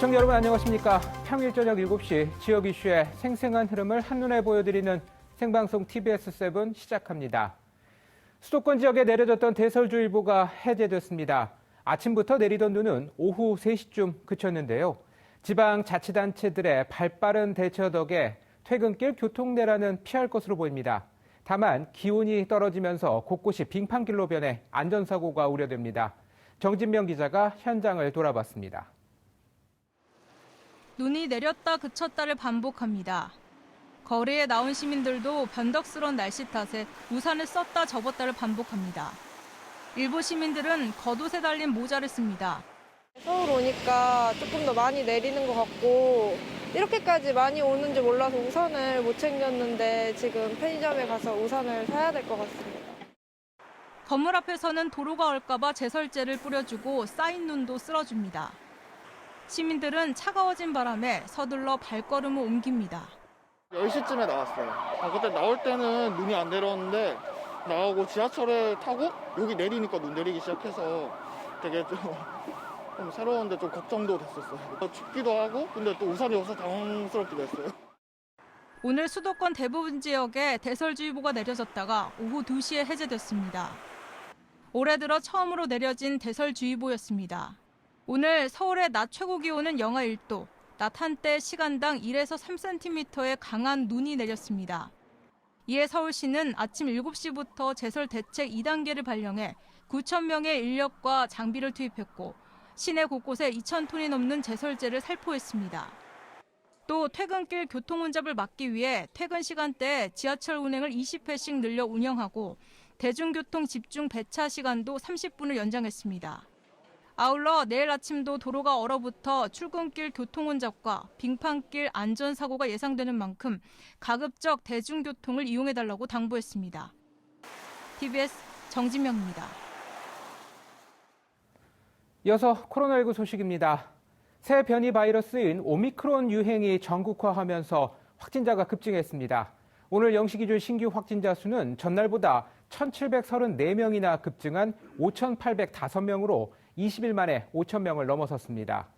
시청자 여러분 안녕하십니까? 평일 저녁 7시 지역 이슈의 생생한 흐름을 한눈에 보여드리는 생방송 TBS7 시작합니다. 수도권 지역에 내려졌던 대설주의보가 해제됐습니다. 아침부터 내리던 눈은 오후 3시쯤 그쳤는데요. 지방 자치단체들의 발빠른 대처 덕에 퇴근길 교통내라는 피할 것으로 보입니다. 다만 기온이 떨어지면서 곳곳이 빙판길로 변해 안전사고가 우려됩니다. 정진명 기자가 현장을 돌아봤습니다. 눈이 내렸다 그쳤다를 반복합니다. 거리에 나온 시민들도 변덕스러운 날씨 탓에 우산을 썼다 접었다를 반복합니다. 일부 시민들은 겉옷에 달린 모자를 씁니다. 서울 오니까 조금 더 많이 내리는 것 같고 이렇게까지 많이 오는지 몰라서 우산을 못 챙겼는데 지금 편의점에 가서 우산을 사야 될 것 같습니다. 건물 앞에서는 도로가 얼까봐 제설제를 뿌려주고 쌓인 눈도 쓸어줍니다. 시민들은 차가워진 바람에 서둘러 발걸음을 옮깁니다. 10시쯤에 나왔어요. 아, 그때 나올 때는 눈이 안 내렸는데 나오고 지하철에 타고 여기 내리니까 눈 내리기 시작해서 되게 좀, 좀 새로운데 좀 걱정도 됐었어요. 춥기도 하고 근데 또 우산이 없어서 당황스럽기도 했어요. 오늘 수도권 대부분 지역에 대설주의보가 내려졌다가 오후 2시에 해제됐습니다. 올해 들어 처음으로 내려진 대설주의보였습니다. 오늘 서울의 낮 최고 기온은 영하 1도, 낮 한때 시간당 1에서 3cm의 강한 눈이 내렸습니다. 이에 서울시는 아침 7시부터 제설 대책 2단계를 발령해 9천 명의 인력과 장비를 투입했고 시내 곳곳에 2천 톤이 넘는 제설제를 살포했습니다. 또 퇴근길 교통 혼잡을 막기 위해 퇴근 시간대에 지하철 운행을 20회씩 늘려 운영하고 대중교통 집중 배차 시간도 30분을 연장했습니다. 아울러 내일 아침도 도로가 얼어붙어 출근길 교통 혼잡과 빙판길 안전사고가 예상되는 만큼 가급적 대중교통을 이용해달라고 당부했습니다. TBS 정진명입니다. 이어서 코로나19 소식입니다. 새 변이 바이러스인 오미크론 유행이 전국화하면서 확진자가 급증했습니다. 오늘 0시 기준 신규 확진자 수는 전날보다 1,734명이나 급증한 5,805명으로 20일 만에 5,000명을 넘어섰습니다.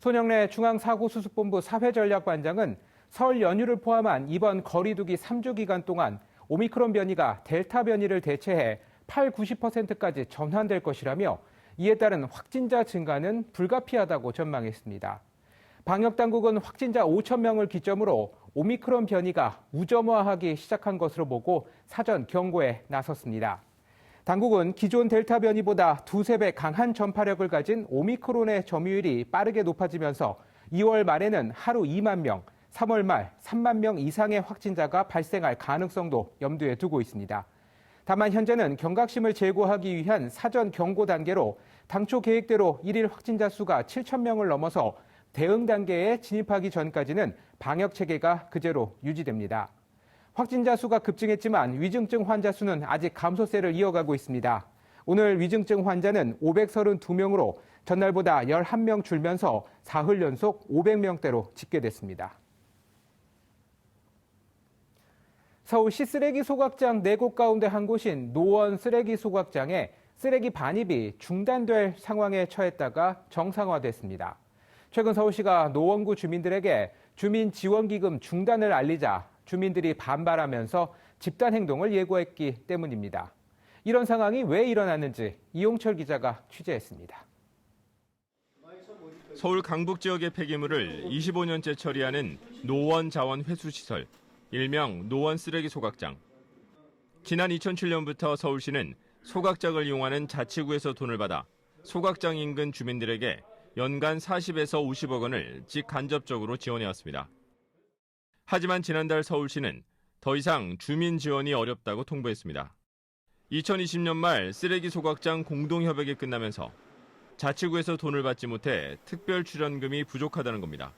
손영래 중앙사고수습본부 사회전략반장은 설 연휴를 포함한 이번 거리두기 3주 기간 동안 오미크론 변이가 델타 변이를 대체해 8, 90%까지 전환될 것이라며 이에 따른 확진자 증가는 불가피하다고 전망했습니다. 방역당국은 확진자 5천 명을 기점으로 오미크론 변이가 우점화하기 시작한 것으로 보고 사전 경고에 나섰습니다. 당국은 기존 델타 변이보다 두세 배 강한 전파력을 가진 오미크론의 점유율이 빠르게 높아지면서 2월 말에는 하루 2만 명, 3월 말 3만 명 이상의 확진자가 발생할 가능성도 염두에 두고 있습니다. 다만 현재는 경각심을 제고하기 위한 사전 경고 단계로 당초 계획대로 일일 확진자 수가 7천 명을 넘어서 대응 단계에 진입하기 전까지는 방역 체계가 그대로 유지됩니다. 확진자 수가 급증했지만 위중증 환자 수는 아직 감소세를 이어가고 있습니다. 오늘 위중증 환자는 532명으로 전날보다 11명 줄면서 사흘 연속 500명대로 집계됐습니다. 서울시 쓰레기 소각장 4곳 가운데 한 곳인 노원 쓰레기 소각장에 쓰레기 반입이 중단될 상황에 처했다가 정상화됐습니다. 최근 서울시가 노원구 주민들에게 주민 지원기금 중단을 알리자 주민들이 반발하면서 집단 행동을 예고했기 때문입니다. 이런 상황이 왜 일어났는지 이용철 기자가 취재했습니다. 서울 강북 지역의 폐기물을 25년째 처리하는 노원 자원 회수 시설, 일명 노원 쓰레기 소각장. 지난 2007년부터 서울시는 소각장을 이용하는 자치구에서 돈을 받아 소각장 인근 주민들에게 연간 40에서 50억 원을 직간접적으로 지원해왔습니다. 하지만 지난달 서울시는 더 이상 주민 지원이 어렵다고 통보했습니다. 2020년 말 쓰레기 소각장 공동협약이 끝나면서 자치구에서 돈을 받지 못해 특별 출연금이 부족하다는 겁니다.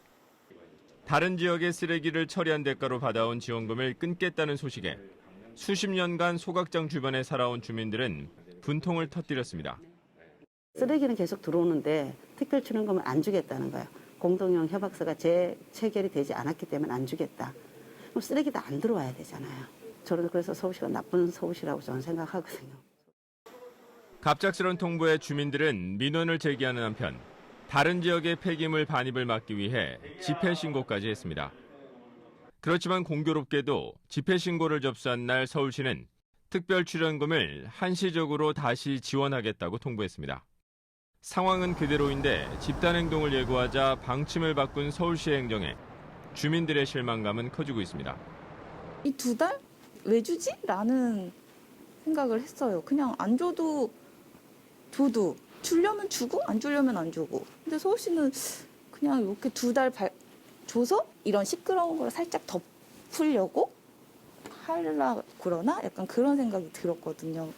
다른 지역의 쓰레기를 처리한 대가로 받아온 지원금을 끊겠다는 소식에 수십 년간 소각장 주변에 살아온 주민들은 분통을 터뜨렸습니다. 쓰레기는 계속 들어오는데 특별 출연금을 안 주겠다는 거예요. 공동형 협약서가 재 체결이 되지 않았기 때문에 안 주겠다. 그럼 쓰레기도 안 들어와야 되잖아요. 저는 그래서 서울시가 나쁜 서울시라고 저는 생각하거든요. 갑작스런 통보에 주민들은 민원을 제기하는 한편 다른 지역의 폐기물 반입을 막기 위해 집회 신고까지 했습니다. 그렇지만 공교롭게도 집회 신고를 접수한 날 서울시는 특별 출연금을 한시적으로 다시 지원하겠다고 통보했습니다. 상황은 그대로인데 집단 행동을 예고하자 방침을 바꾼 서울시의 행정에 주민들의 실망감은 커지고 있습니다. 이 두 달? 왜 주지? 라는 생각을 했어요. 그냥 안 줘도 줘도 주려면 주고 안 주려면 안 주고. 근데 서울시는 그냥 이렇게 두 달 줘서 이런 시끄러운 걸 살짝 덮으려고 하려 그러나 약간 그런 생각이 들었거든요.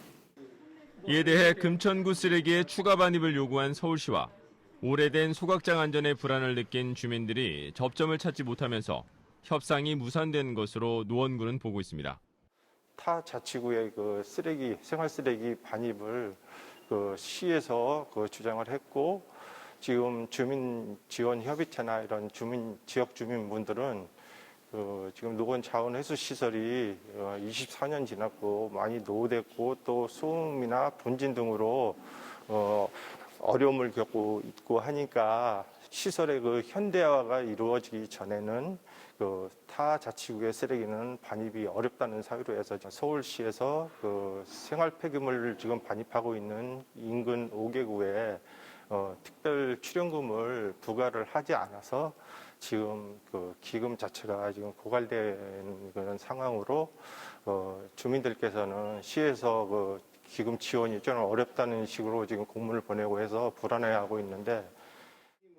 이에 대해 금천구 쓰레기의 추가 반입을 요구한 서울시와 오래된 소각장 안전에 불안을 느낀 주민들이 접점을 찾지 못하면서 협상이 무산된 것으로 노원구는 보고 있습니다. 타 자치구의 그 쓰레기 생활 쓰레기 반입을 그 시에서 그 주장을 했고 지금 주민 지원 협의체나 이런 주민 지역 주민분들은 그 지금 노원 자원 해수 시설이 24년 지났고 많이 노후됐고 또 소음이나 분진 등으로 어 어려움을 겪고 있고 하니까 시설의 그 현대화가 이루어지기 전에는 그 타 자치구의 쓰레기는 반입이 어렵다는 사유로 해서 서울시에서 그 생활 폐기물을 지금 반입하고 있는 인근 5개구에 어, 특별 출연금을 부과를 하지 않아서 지금 그 기금 자체가 지금 고갈된 그런 상황으로 어, 주민들께서는 시에서 그 기금 지원이 좀 어렵다는 식으로 지금 공문을 보내고 해서 불안해하고 있는데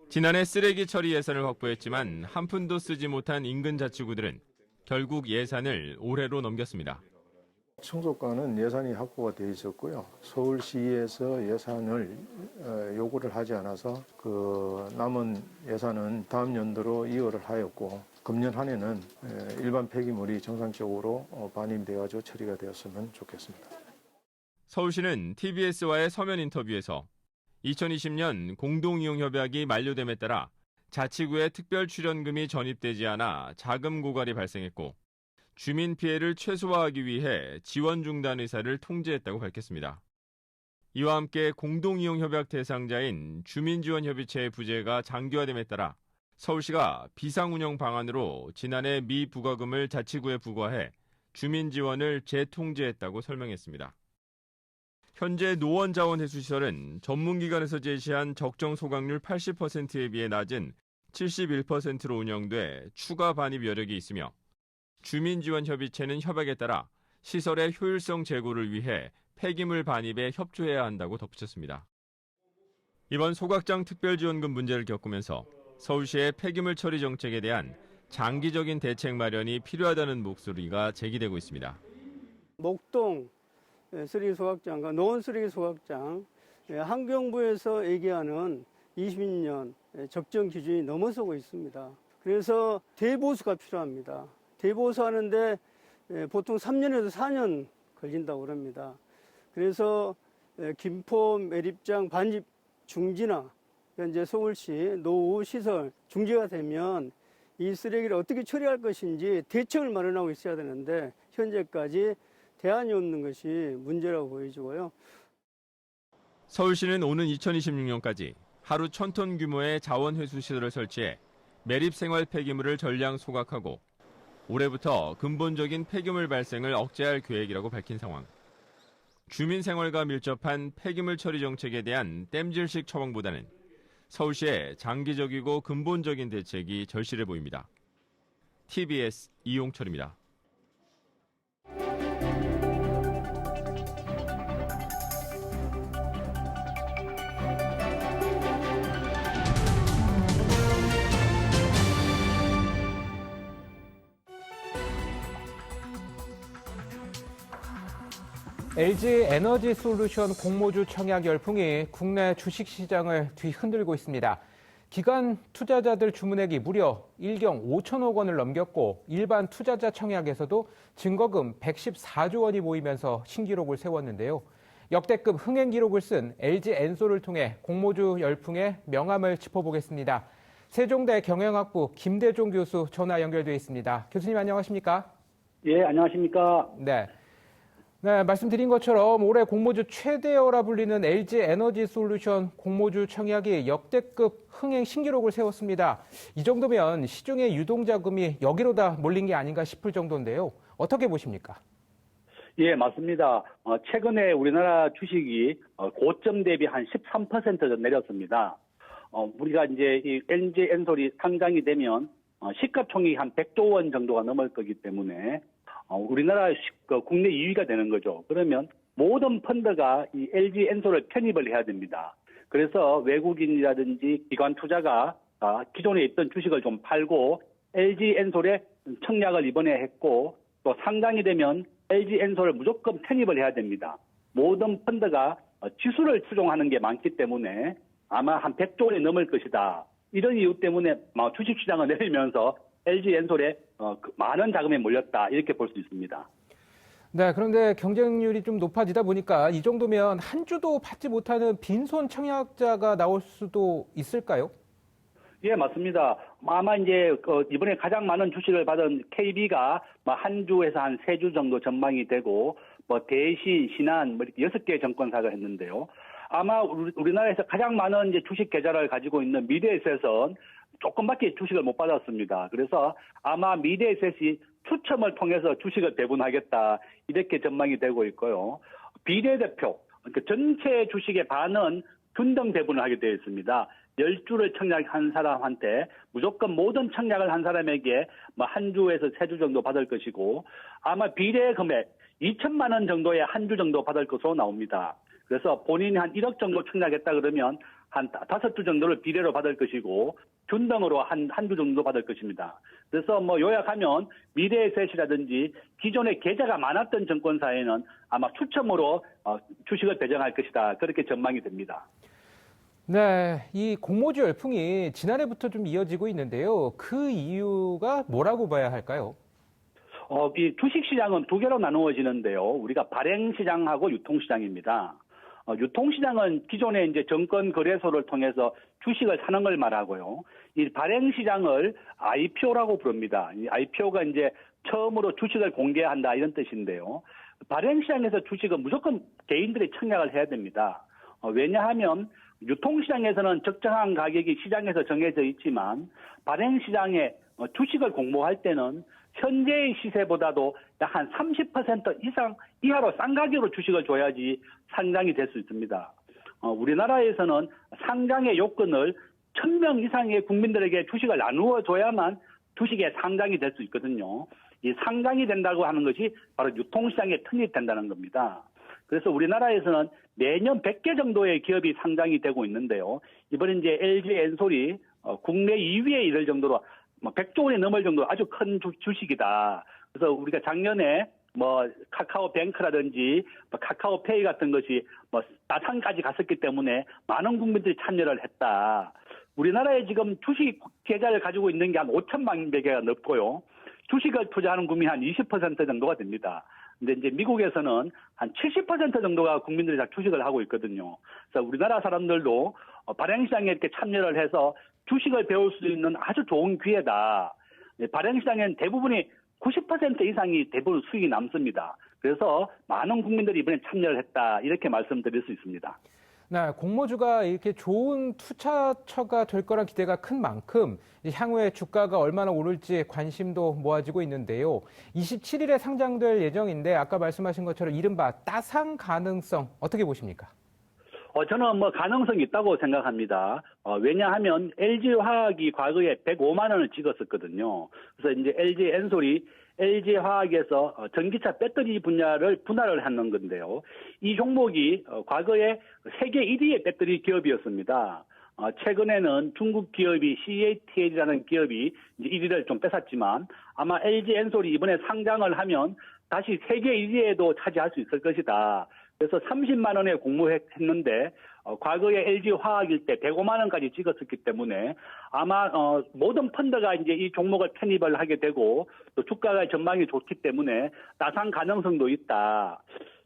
지난해 쓰레기 처리 예산을 확보했지만 한 푼도 쓰지 못한 인근 자치구들은 결국 예산을 올해로 넘겼습니다. 청소과는 예산이 확보가 돼 있었고요. 서울시에서 예산을 어, 요구를 하지 않아서 그 남은 예산은 다음 연도로 이어를 하였고 금년 한 해는 에, 일반 폐기물이 정상적으로 어, 반입되어서 처리가 되었으면 좋겠습니다. 서울시는 TBS와의 서면 인터뷰에서 2020년 공동이용협약이 만료됨에 따라 자치구에 특별 출연금이 전입되지 않아 자금 고갈이 발생했고 주민 피해를 최소화하기 위해 지원 중단 의사를 통지했다고 밝혔습니다. 이와 함께 공동이용협약 대상자인 주민지원협의체의 부재가 장기화됨에 따라 서울시가 비상운영 방안으로 지난해 미 부과금을 자치구에 부과해 주민지원을 재통제했다고 설명했습니다. 현재 노원자원해수시설은 전문기관에서 제시한 적정 소각률 80%에 비해 낮은 71%로 운영돼 추가 반입 여력이 있으며 주민지원협의체는 협약에 따라 시설의 효율성 제고를 위해 폐기물 반입에 협조해야 한다고 덧붙였습니다. 이번 소각장 특별지원금 문제를 겪으면서 서울시의 폐기물 처리 정책에 대한 장기적인 대책 마련이 필요하다는 목소리가 제기되고 있습니다. 목동 쓰레기 소각장과 노원 쓰레기 소각장 예, 환경부에서 얘기하는 20년 적정 기준이 넘어서고 있습니다. 그래서 대보수가 필요합니다. 대보수하는데 예, 보통 3년에서 4년 걸린다고 그럽니다. 그래서 예, 김포 매립장 반입 중지나 현재 서울시 노후 시설 중지가 되면 이 쓰레기를 어떻게 처리할 것인지 대책을 마련하고 있어야 되는데 현재까지 대안이 없는 것이 문제라고 보여지고요. 서울시는 오는 2026년까지 하루 1000톤 규모의 자원 회수 시설을 설치해 매립 생활 폐기물을 전량 소각하고 올해부터 근본적인 폐기물 발생을 억제할 계획이라고 밝힌 상황. 주민 생활과 밀접한 폐기물 처리 정책에 대한 땜질식 처방보다는 서울시의 장기적이고 근본적인 대책이 절실해 보입니다. TBS 이용철입니다. LG 에너지 솔루션 공모주 청약 열풍이 국내 주식 시장을 뒤흔들고 있습니다. 기관 투자자들 주문액이 무려 1경 5천억 원을 넘겼고 일반 투자자 청약에서도 증거금 114조 원이 모이면서 신기록을 세웠는데요. 역대급 흥행 기록을 쓴 LG 엔솔을 통해 공모주 열풍의 명암을 짚어보겠습니다. 세종대 경영학부 김대종 교수 전화 연결돼 있습니다. 교수님 안녕하십니까? 예, 안녕하십니까. 네. 네, 말씀드린 것처럼 올해 공모주 최대어라 불리는 LG 에너지 솔루션 공모주 청약이 역대급 흥행 신기록을 세웠습니다. 이 정도면 시중의 유동 자금이 여기로 다 몰린 게 아닌가 싶을 정도인데요. 어떻게 보십니까? 예, 맞습니다. 어, 최근에 우리나라 주식이 어, 고점 대비 한 13% 내렸습니다. 어, 우리가 이제 이 LG 엔솔이 상장이 되면 어, 시가총액이 한 100조 원 정도가 넘을 거기 때문에 어, 우리나라 시- 그 국내 2위가 되는 거죠. 그러면 모든 펀드가 이 LG 엔솔을 편입을 해야 됩니다. 그래서 외국인이라든지 기관 투자가 아, 기존에 있던 주식을 좀 팔고 LG 엔솔에 청약을 이번에 했고 또 상장이 되면 LG 엔솔을 무조건 편입을 해야 됩니다. 모든 펀드가 어, 지수를 추종하는 게 많기 때문에 아마 한 100조 원이 넘을 것이다. 이런 이유 때문에 막 주식시장을 내리면서 LG 엔솔에 어, 그 많은 자금이 몰렸다. 이렇게 볼 수 있습니다. 네, 그런데 경쟁률이 좀 높아지다 보니까 이 정도면 한 주도 받지 못하는 빈손 청약자가 나올 수도 있을까요? 예, 맞습니다. 아마 이제 그 이번에 가장 많은 주식을 받은 KB가 한 주에서 한 세 주 정도 전망이 되고 뭐 대신, 신한 뭐 이렇게 여섯 개 정권사가 했는데요. 아마 우리- 우리나라에서 가장 많은 이제 주식 계좌를 가지고 있는 미래에셋은 조금밖에 주식을 못 받았습니다. 그래서 아마 미래에셋이 추첨을 통해서 주식을 배분하겠다 이렇게 전망이 되고 있고요. 비례대표 그러니까 전체 주식의 반은 균등 배분을 하게 되어 있습니다. 10주를 청약한 사람한테 무조건 모든 청약을 한 사람에게 뭐 한 주에서 세 주 정도 받을 것이고 아마 비례 금액 2천만 원 정도의 한주 정도 받을 것으로 나옵니다. 그래서 본인이 한 1억 정도 청약했다 그러면 한 다섯 주 정도를 비례로 받을 것이고 균등으로 한 한 주 정도 받을 것입니다. 그래서 뭐 요약하면 미래에셋이라든지 기존에 계좌가 많았던 정권사에는 아마 추첨으로 어, 주식을 배정할 것이다. 그렇게 전망이 됩니다. 네, 이 공모주 열풍이 지난해부터 좀 이어지고 있는데요. 그 이유가 뭐라고 봐야 할까요? 어, 이 주식 시장은 두 개로 나누어지는데요. 우리가 발행 시장하고 유통 시장입니다. 어, 유통시장은 기존에 이제 정권 거래소를 통해서 주식을 사는 걸 말하고요. 이 발행시장을 IPO라고 부릅니다. 이 IPO가 이제 처음으로 주식을 공개한다 이런 뜻인데요. 발행시장에서 주식은 무조건 개인들이 청약을 해야 됩니다. 어, 왜냐하면 유통시장에서는 적정한 가격이 시장에서 정해져 있지만 발행시장에 어, 주식을 공모할 때는 현재의 시세보다도 약 한 30% 이상 이하로 싼 가격으로 주식을 줘야지 상장이 될 수 있습니다. 어, 우리나라에서는 상장의 요건을 1000명 이상의 국민들에게 주식을 나누어 줘야만 주식에 상장이 될 수 있거든요. 이 상장이 된다고 하는 것이 바로 유통시장에 편입된다는 겁니다. 그래서 우리나라에서는 매년 100개 정도의 기업이 상장이 되고 있는데요. 이번에 이제 LG 엔솔이 어, 국내 2위에 이를 정도로 뭐 100조 원이 넘을 정도로 아주 큰 주, 주식이다. 그래서 우리가 작년에 뭐 카카오뱅크라든지 뭐 카카오페이 같은 것이 뭐 나상까지 갔었기 때문에 많은 국민들이 참여를 했다. 우리나라에 지금 주식 계좌를 가지고 있는 게 한 5천만 개가 넘고요. 주식을 투자하는 국민이 한20% 정도가 됩니다. 근데 이제 미국에서는 한 70% 정도가 국민들이 다 주식을 하고 있거든요. 그래서 우리나라 사람들도 어, 발행시장에 이렇게 참여를 해서 주식을 배울 수 있는 아주 좋은 기회다. 네, 발행시장엔 대부분이 90% 이상이 대부분 수익이 남습니다. 그래서 많은 국민들이 이번에 참여를 했다. 이렇게 말씀드릴 수 있습니다. 네, 공모주가 이렇게 좋은 투자처가 될 거란 기대가 큰 만큼 향후에 주가가 얼마나 오를지 관심도 모아지고 있는데요. 27일에 상장될 예정인데 아까 말씀하신 것처럼 이른바 따상 가능성 어떻게 보십니까? 어, 저는 뭐 가능성이 있다고 생각합니다. 어, 왜냐하면 LG화학이 과거에 105만 원을 찍었었거든요. 그래서 이제 LG 엔솔이 LG화학에서 어, 전기차 배터리 분야를 분할을 하는 건데요. 이 종목이 어, 과거에 세계 1위의 배터리 기업이었습니다. 어, 최근에는 중국 기업이 CATL이라는 기업이 이제 1위를 좀 뺏었지만 아마 LG 엔솔이 이번에 상장을 하면 다시 세계 1위에도 차지할 수 있을 것이다. 그래서 30만 원에 공모했는데 어, 과거에 LG 화학일 때 105만 원까지 찍었었기 때문에 아마 어, 모든 펀드가 이제 이 종목을 편입을 하게 되고 또 주가가 전망이 좋기 때문에 나상 가능성도 있다.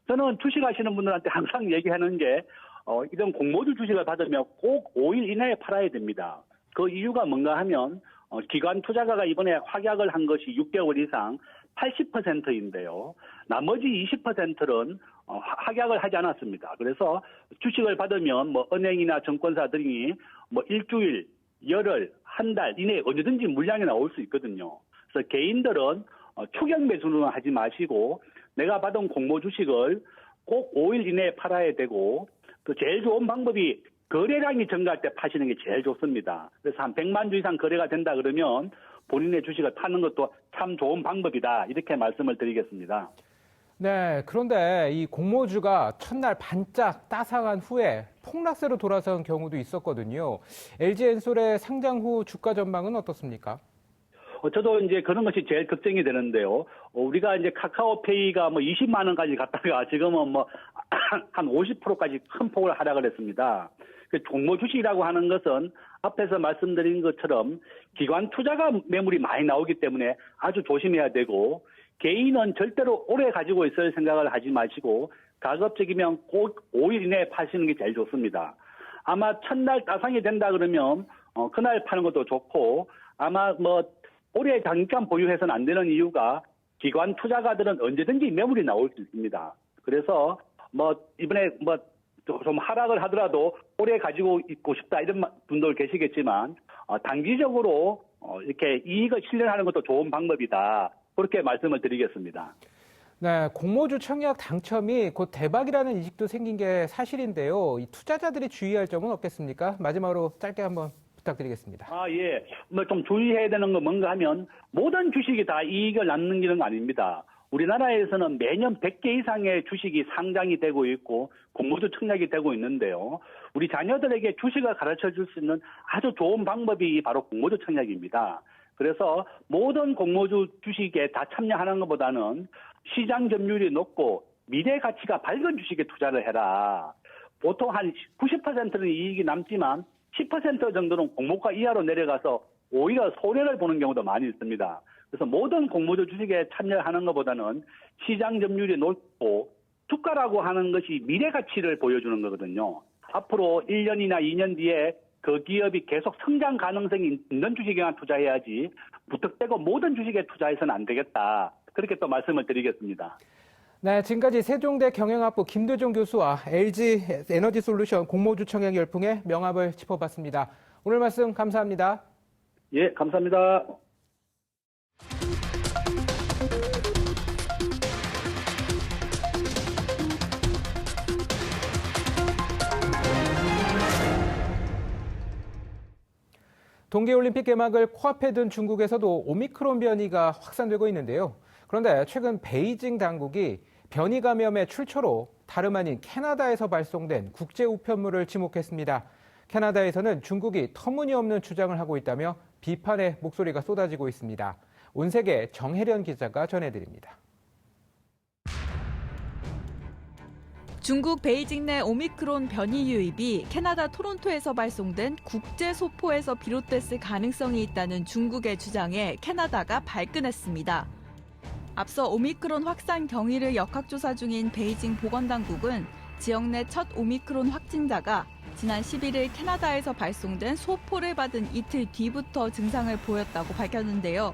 저는 주식하시는 분들한테 항상 얘기하는 게 어, 이런 공모주 주식을 받으면 꼭 5일 이내에 팔아야 됩니다. 그 이유가 뭔가 하면 어, 기관 투자가가 이번에 확약을 한 것이 6개월 이상 80%인데요. 나머지 20%는 어, 확약을 하지 않았습니다. 그래서 주식을 받으면 뭐 은행이나 증권사들이 뭐 일주일, 열흘, 한 달 이내에 언제든지 물량이 나올 수 있거든요. 그래서 개인들은 어, 추격 매수는 하지 마시고 내가 받은 공모 주식을 꼭 5일 이내에 팔아야 되고 그 제일 좋은 방법이 거래량이 증가할 때 파시는 게 제일 좋습니다. 그래서 한 100만 주 이상 거래가 된다 그러면 본인의 주식을 파는 것도 참 좋은 방법이다. 이렇게 말씀을 드리겠습니다. 네, 그런데 이 공모주가 첫날 반짝 따상한 후에 폭락세로 돌아선 경우도 있었거든요. LG엔솔의 상장 후 주가 전망은 어떻습니까? 어, 저도 이제 그런 것이 제일 걱정이 되는데요. 어, 우리가 이제 카카오페이가 뭐 20만 원까지 갔다가 지금은 뭐 한 50%까지 큰 폭을 하락을 했습니다. 그 종모 주식이라고 하는 것은 앞에서 말씀드린 것처럼 기관 투자가 매물이 많이 나오기 때문에 아주 조심해야 되고 개인은 절대로 오래 가지고 있을 생각을 하지 마시고 가급적이면 꼭 5일 이내에 파시는 게 제일 좋습니다. 아마 첫날 따상이 된다 그러면 어, 그날 파는 것도 좋고 아마 뭐 오래 장기간 보유해서는 안 되는 이유가 기관 투자가들은 언제든지 매물이 나올 수 있습니다. 그래서 뭐 이번에 뭐 좀 하락을 하더라도 오래 가지고 있고 싶다 이런 분들 계시겠지만 어, 단기적으로 어, 이렇게 이익을 실현하는 것도 좋은 방법이다. 그렇게 말씀을 드리겠습니다. 네, 공모주 청약 당첨이 곧 대박이라는 인식도 생긴 게 사실인데요. 이 투자자들이 주의할 점은 없겠습니까? 마지막으로 짧게 한번 부탁드리겠습니다. 아, 예. 뭐 좀 주의해야 되는 건 뭔가 하면 모든 주식이 다 이익을 남는 건 아닙니다. 우리나라에서는 매년 100개 이상의 주식이 상장이 되고 있고 공모주 청약이 되고 있는데요. 우리 자녀들에게 주식을 가르쳐 줄 수 있는 아주 좋은 방법이 바로 공모주 청약입니다. 그래서 모든 공모주 주식에 다 참여하는 것보다는 시장 점유율이 높고 미래 가치가 밝은 주식에 투자를 해라. 보통 한 90%는 이익이 남지만 10% 정도는 공모가 이하로 내려가서 오히려 손해를 보는 경우도 많이 있습니다. 그래서 모든 공모주 주식에 참여하는 것보다는 시장 점유율이 높고 주가라고 하는 것이 미래 가치를 보여주는 거거든요. 앞으로 1년이나 2년 뒤에 그 기업이 계속 성장 가능성이 있는 주식에만 투자해야지 무턱대고 모든 주식에 투자해서는 안 되겠다. 그렇게 또 말씀을 드리겠습니다. 네, 지금까지 세종대 경영학부 김도종 교수와 LG 에너지 솔루션 공모주 청약 열풍의 명합을 짚어봤습니다. 오늘 말씀 감사합니다. 예, 감사합니다. 동계올림픽 개막을 코앞에 둔 중국에서도 오미크론 변이가 확산되고 있는데요. 그런데 최근 베이징 당국이 변이 감염의 출처로 다름 아닌 캐나다에서 발송된 국제 우편물을 지목했습니다. 캐나다에서는 중국이 터무니없는 주장을 하고 있다며 비판의 목소리가 쏟아지고 있습니다. 온세계 정혜련 기자가 전해드립니다. 중국 베이징 내 오미크론 변이 유입이 캐나다 토론토에서 발송된 국제 소포에서 비롯됐을 가능성이 있다는 중국의 주장에 캐나다가 발끈했습니다. 앞서 오미크론 확산 경위를 역학조사 중인 베이징 보건당국은 지역 내 첫 오미크론 확진자가 지난 11일 캐나다에서 발송된 소포를 받은 이틀 뒤부터 증상을 보였다고 밝혔는데요.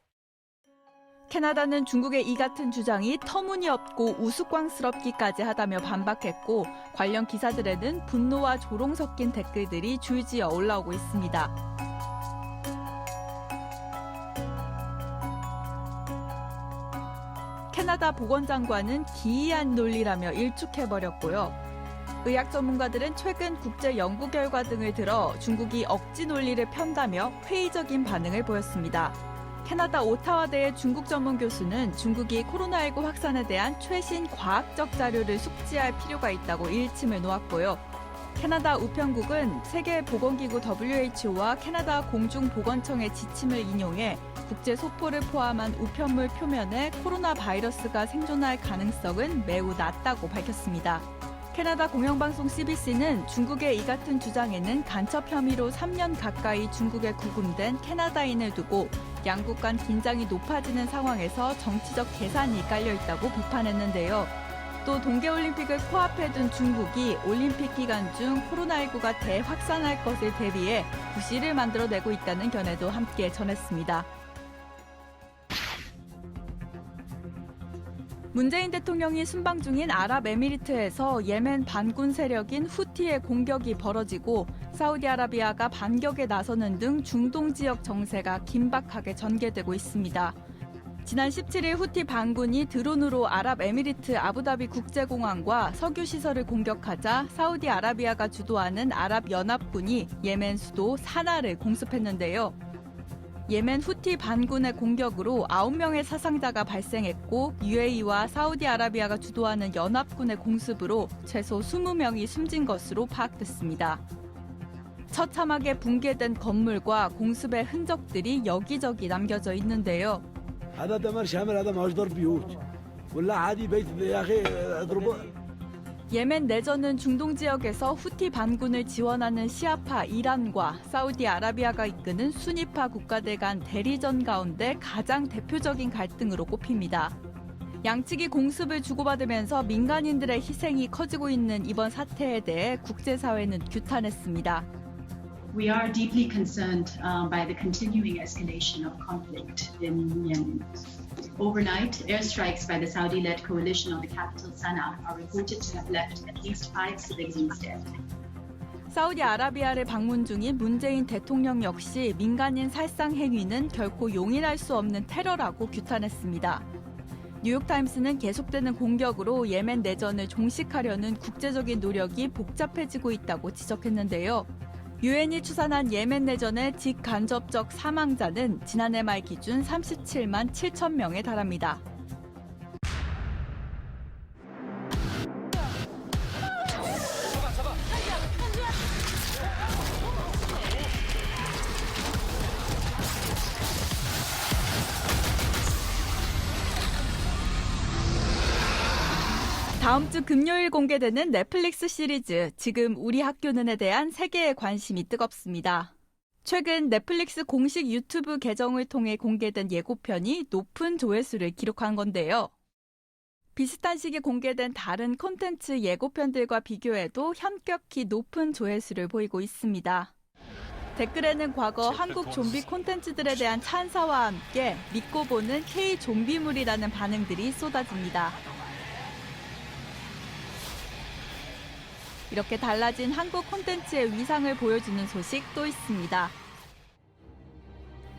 캐나다는 중국의 이 같은 주장이 터무니없고 우스꽝스럽기까지 하다며 반박했고 관련 기사들에는 분노와 조롱 섞인 댓글들이 줄지어 올라오고 있습니다. 캐나다 보건장관은 기이한 논리라며 일축해버렸고요. 의학 전문가들은 최근 국제 연구 결과 등을 들어 중국이 억지 논리를 편다며 회의적인 반응을 보였습니다. 캐나다 오타와대의 중국 전문 교수는 중국이 코로나19 확산에 대한 최신 과학적 자료를 숙지할 필요가 있다고 일침을 놓았고요. 캐나다 우편국은 세계보건기구 WHO와 캐나다 공중보건청의 지침을 인용해 국제 소포를 포함한 우편물 표면에 코로나 바이러스가 생존할 가능성은 매우 낮다고 밝혔습니다. 캐나다 공영방송 CBC는 중국의 이 같은 주장에는 간첩 혐의로 3년 가까이 중국에 구금된 캐나다인을 두고 양국 간 긴장이 높아지는 상황에서 정치적 계산이 깔려 있다고 비판했는데요. 또 동계올림픽을 코앞에 둔 중국이 올림픽 기간 중 코로나19가 대확산할 것을 대비해 구실을 만들어내고 있다는 견해도 함께 전했습니다. 문재인 대통령이 순방 중인 아랍에미리트에서 예멘 반군 세력인 후티의 공격이 벌어지고 사우디아라비아가 반격에 나서는 등 중동 지역 정세가 긴박하게 전개되고 있습니다. 지난 17일 후티 반군이 드론으로 아랍에미리트 아부다비 국제공항과 석유 시설을 공격하자 사우디아라비아가 주도하는 아랍연합군이 예멘 수도 사나를 공습했는데요. 예멘 후티 반군의 공격으로 9명의 사상자가 발생했고 UAE와 사우디아라비아가 주도하는 연합군의 공습으로 최소 20명이 숨진 것으로 파악됐습니다. 처참하게 붕괴된 건물과 공습의 흔적들이 여기저기 남겨져 있는데요. 예멘 내전은 중동 지역에서 후티 반군을 지원하는 시아파 이란과 사우디아라비아가 이끄는 순위파 국가들 간 대리전 가운데 가장 대표적인 갈등으로 꼽힙니다. 양측이 공습을 주고받으면서 민간인들의 희생이 커지고 있는 이번 사태에 대해 국제사회는 규탄했습니다. We are deeply concerned uh, by the continuing escalation of conflict in Yemen. Overnight, airstrikes by the Saudi led coalition on the capital Sana'a are reported to have left at least five civilians dead. 사우디아라비아를 방문 중인 문재인 대통령 역시 민간인 살상 행위는 결코 용인할 수 없는 테러라고 규탄했습니다. 뉴욕타임스는 계속되는 공격으로 예멘 내전을 종식하려는 국제적인 노력이 복잡해지고 있다고 지적했는데요. 유엔이 추산한 예멘 내전의 직간접적 사망자는 지난해 말 기준 37만 7천 명에 달합니다. 다음 주 금요일 공개되는 넷플릭스 시리즈 지금 우리 학교 는에 대한 세계의 관심이 뜨겁습니다. 최근 넷플릭스 공식 유튜브 계정을 통해 공개된 예고편이 높은 조회수를 기록한 건데요. 비슷한 시기에 공개된 다른 콘텐츠 예고편들과 비교해도 현격히 높은 조회수를 보이고 있습니다. 댓글에는 과거 한국 좀비 콘텐츠들에 대한 찬사와 함께 믿고 보는 K 좀비물이라는 반응들이 쏟아집니다. 이렇게 달라진 한국 콘텐츠의 위상을 보여주는 소식 또 있습니다.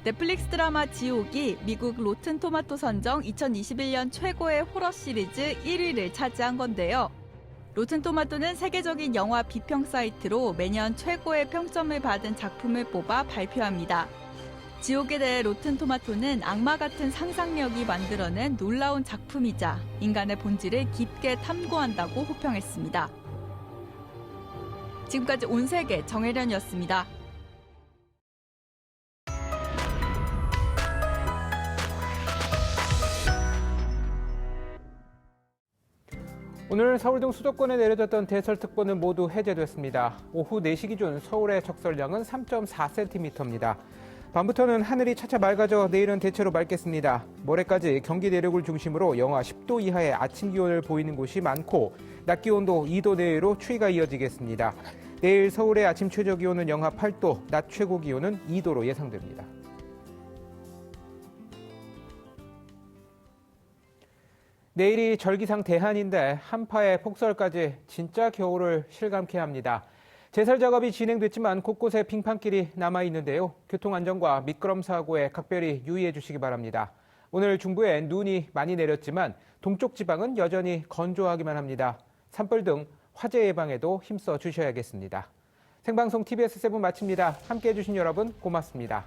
넷플릭스 드라마 지옥이 미국 로튼 토마토 선정 2021년 최고의 호러 시리즈 1위를 차지한 건데요. 로튼 토마토는 세계적인 영화 비평 사이트로 매년 최고의 평점을 받은 작품을 뽑아 발표합니다. 지옥에 대해 로튼 토마토는 악마 같은 상상력이 만들어낸 놀라운 작품이자 인간의 본질을 깊게 탐구한다고 호평했습니다. 지금까지 온 세계 정혜련이었습니다. 오늘 서울 등 수도권에 내려졌던 대설특보는 모두 해제됐습니다. 오후 4시 기준 서울의 적설량은 3.4cm입니다. 밤부터는 하늘이 차차 맑아져 내일은 대체로 맑겠습니다. 모레까지 경기 내륙을 중심으로 영하 10도 이하의 아침 기온을 보이는 곳이 많고 낮 기온도 2도 내외로 추위가 이어지겠습니다. 내일 서울의 아침 최저 기온은 영하 8도, 낮 최고 기온은 2도로 예상됩니다. 내일이 절기상 대한인데 한파에 폭설까지 진짜 겨울을 실감케 합니다. 제설 작업이 진행됐지만 곳곳에 빙판길이 남아 있는데요. 교통 안전과 미끄럼 사고에 각별히 유의해 주시기 바랍니다. 오늘 중부에 눈이 많이 내렸지만 동쪽 지방은 여전히 건조하기만 합니다. 산불 등 화재 예방에도 힘써 주셔야겠습니다. 생방송 TBS 세븐 마칩니다. 함께 해 주신 여러분 고맙습니다.